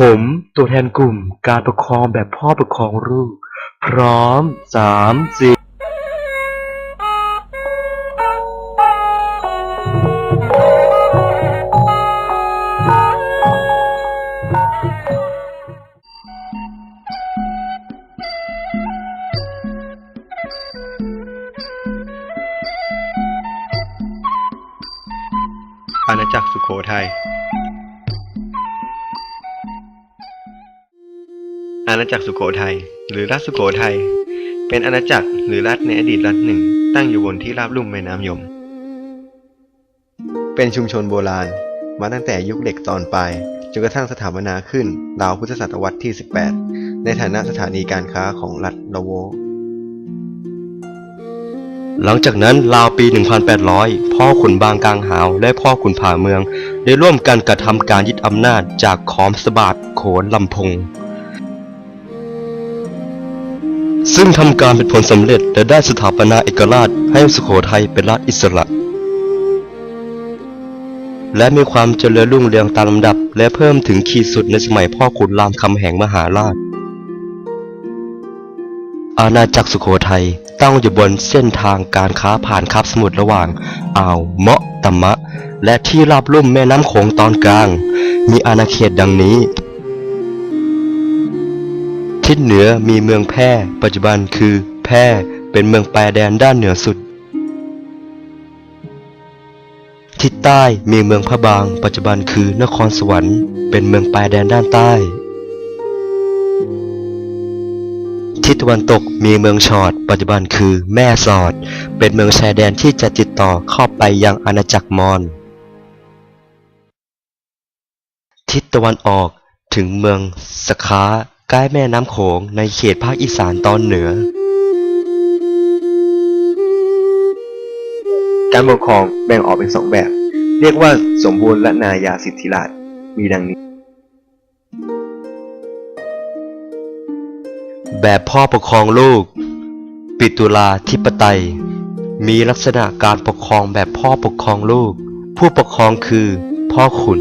ผมตัวแทนกลุ่มการปกครองแบบพ่อปกครองลูก พร้อมสามสี่อาณาจักรสุโขทัย อาณาจักรสุโขทัยหรือรัฐสุโขทัยเป็นอาณาจักรหรือรัฐในอดีตรัฐหนึ่ง ตั้งอยู่บนที่ราบลุ่มแม่น้ำยม เป็นชุมชนโบราณ มาตั้งแต่ยุคเด็กตอนปลายจนกระทั่งสถาปนาขึ้นราวพุทธศตวรรษที่ 18 ในฐานะสถานีการค้าของรัฐลาโว หลังจากนั้นราวปี 1800 พ่อขุนบางกลางหาว และพ่อขุนผาเมือง ได้ร่วมกันกระทำการยึดอำนาจจากขอมสบาดโขนลำพง ซึ่งทำการเป็นผลสำเร็จและได้สถาปนาเอกราชให้สุโขทัยเป็นรัฐอิสระ และมีความเจริญรุ่งเรืองตามลำดับ และเพิ่มถึงขีดสุดในสมัยพ่อขุนรามคำแหงมหาราช อาณาจักรสุโขทัยตั้งอยู่บนเส้นทางการค้าผ่านคาบสมุทรระหว่างอ่าวเมาะตะมะ และที่ราบลุ่มแม่น้ำโขงตอนกลาง มีอาณาเขตดังนี้ ทิศเหนือมีเมืองแพร่ ปัจจุบันคือแพร่เป็นเมืองปลายแดนด้านเหนือสุด ทิศใต้มีเมืองพระบาง ปัจจุบันคือนครสวรรค์ เป็นเมืองปลายแดนด้านใต้ ทิศตะวันตกมีเมืองชอด ปัจจุบันคือแม่สอด เป็นเมืองชายแดนที่จะติดต่อเข้าไปยังอาณาจักรมอญทิศตะวันออกถึงเมืองสค้า ล้แม่น้ำโขงในเขตภาคอีสานตอนเหนือ การปกครองแบ่งออกเป็นสองแบบ เรียกว่าสมบูรณ์และนายาสิทธิราชย์มีดังนี้ แบบพ่อปกครองลูก ปิตุลาธิปไตย มีลักษณะการปกครองแบบพ่อปกครองลูก ผู้ปกครองคือ พ่อขุน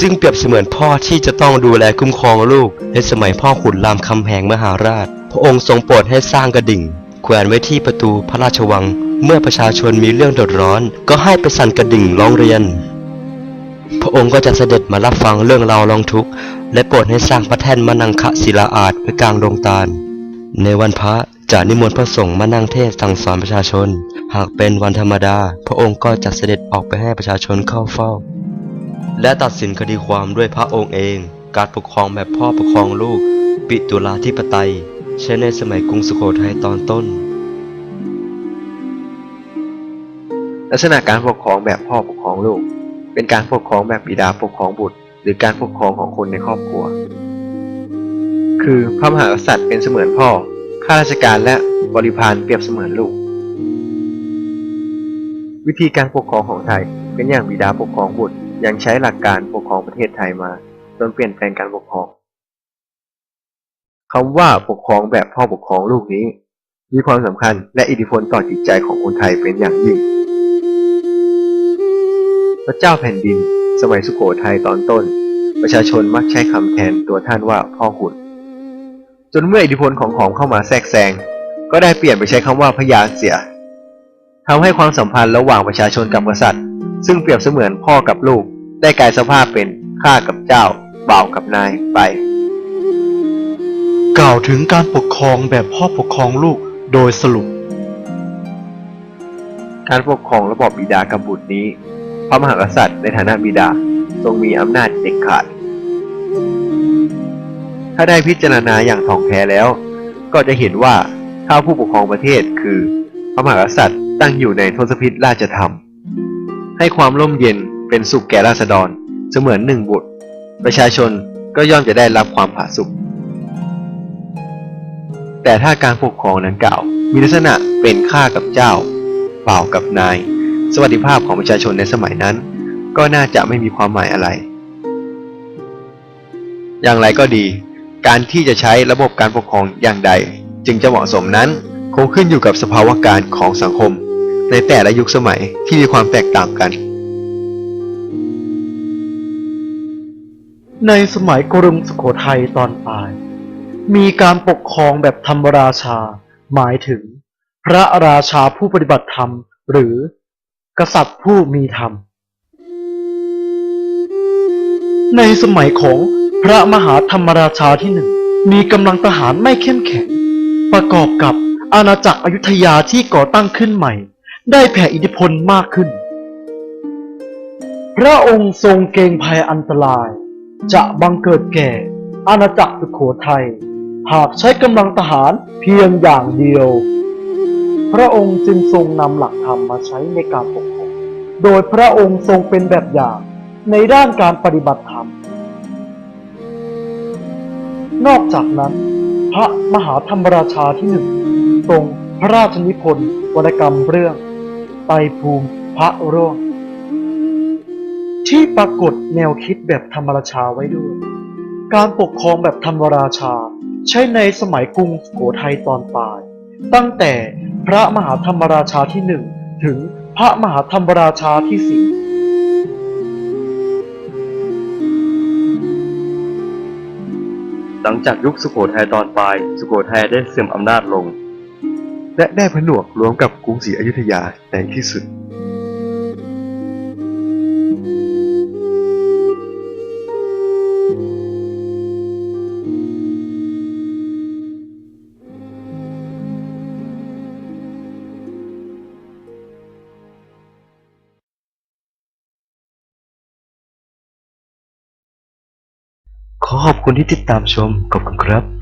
ซึ่งเปรียบเสมือนพ่อที่จะต้องดูแลคุ้มครองลูก ในสมัยพ่อขุนรามคำแหงมหาราช พระองค์ทรงโปรดให้สร้างกระดิ่ง แขวนไว้ที่ประตูพระราชวัง เมื่อประชาชนมีเรื่องเดือดร้อน ก็ให้ไปสั่นกระดิ่งร้องเรียน พระองค์ก็จะเสด็จมารับฟังเรื่องราวร้องทุกข์และโปรดให้สร้างพระแท่นมนังคะศิลาอาจไว้กลางดงตาล ในวันพระจะนิมนต์พระสงฆ์มานั่งเทศสั่งสอนประชาชน หากเป็นวันธรรมดา พระองค์ก็จะเสด็จออกไปให้ประชาชนเข้าเฝ้า และตัดสินคดีความด้วยพระองค์เอง การปกครองแบบพ่อปกครองลูก ปิตุลาธิปไตยใช้ในสมัยกรุงสุโขทัยตอนต้น ลักษณะการปกครองแบบพ่อปกครองลูก เป็นการปกครองแบบบิดาปกครองบุตร หรือการปกครองของคนในครอบครัว คือพระมหากษัตริย์เป็นเสมือนพ่อ ข้าราชการและบริพารเปรียบเสมือนลูก วิธีการปกครองของไทยเป็นอย่างบิดาปกครองบุตร ยังใช้หลักการปกครองประเทศไทยมาจนเปลี่ยนแปลงการปกครองคำว่าปกครองแบบพ่อปกครองลูกนี้ มีความสำคัญและอิทธิพลต่อจิตใจของคนไทยเป็นอย่างยิ่ง พระเจ้าแผ่นดิน สมัยสุโขทัยตอนต้น ประชาชนมักใช้คำแทนตัวท่านว่าพ่อขุนจนเมื่ออิทธิพลของขอมเข้ามาแทรกแซงก็ได้เปลี่ยนไปใช้คำว่าพญาเสียทำให้ความสัมพันธ์ระหว่างประชาชนกับกษัตริย์ ซึ่งเปรียบเสมือนพ่อกับลูก ได้กลายสภาพเป็นข้ากับเจ้าบ่าวกับนายไป กล่าวถึงการปกครองแบบพ่อปกครองลูกโดยสรุป การปกครองระบอบบิดากับบุตรนี้ พระมหากษัตริย์ในฐานะบิดาทรงมีอำนาจเด็ดขาด ถ้าได้พิจารณาอย่างถ่องแท้แล้ว ก็จะเห็นว่าถ้าผู้ปกครองประเทศคือ พระมหากษัตริย์ตั้งอยู่ในทศพิธราชธรรม ให้ความร่มเย็น เป็นสุขแก่ราษฎร เสมือนหนึ่งบุตร ประชาชนก็ย่อมจะได้รับความผาสุกแต่ถ้าการปกครองนั้นกล่าว มีลักษณะเป็นข้ากับเจ้าบ่ากับนาย สวัสดิภาพของประชาชนในสมัยนั้น ก็น่าจะไม่มีความหมายอะไร อย่างไรก็ดี การที่จะใช้ระบบการปกครองอย่างใด จึงจะเหมาะสมนั้น คงขึ้นอยู่กับสภาวะการของสังคม ในแต่ละยุคสมัยที่มีความแตกต่างกัน ในสมัยกรุงสุโขทัยตอนปลาย มีการปกครองแบบธรรมราชา หมายถึง พระราชาผู้ปฏิบัติธรรม หรือ กษัตริย์ผู้มีธรรม ในสมัยของพระมหาธรรมราชาที่หนึ่ง มีกำลังทหารไม่เข้มแข็ง ประกอบกับอาณาจักรอยุธยาที่ก่อตั้งขึ้นใหม่ ได้แผ่อิทธิพลมากขึ้น พระองค์ทรงเกรงภัยอันตราย จะบังเกิดแก่ อาณาจักรสุโขทัย หากใช้กำลังทหารเพียงอย่างเดียว พระองค์จึงทรงนำหลักธรรมมาใช้ในการปกครอง โดยพระองค์ทรงเป็นแบบอย่างในด้านการปฏิบัติธรรม นอกจากนั้น พระมหาธรรมราชาที่หนึ่งทรงพระราชนิพนธ์วรรณกรรมเรื่องไตภูมิพระร่วง ที่ปรากฏแนวคิดแบบธรรมราชาไว้ด้วย การปกครองแบบธรรมราชา ใช้ในสมัยกรุงสุโขทัยตอนปลาย ตั้งแต่พระมหาธรรมราชาที่หนึ่งถึงพระมหาธรรมราชาที่สี่หลังจากยุคสุโขทัยตอนปลาย สุโขทัยได้เสื่อมอำนาจลง และได้ผนวกรวมกับกรุงศรีอยุธยาในที่สุด ขอขอบคุณที่ติดตามชมขอบคุณครับ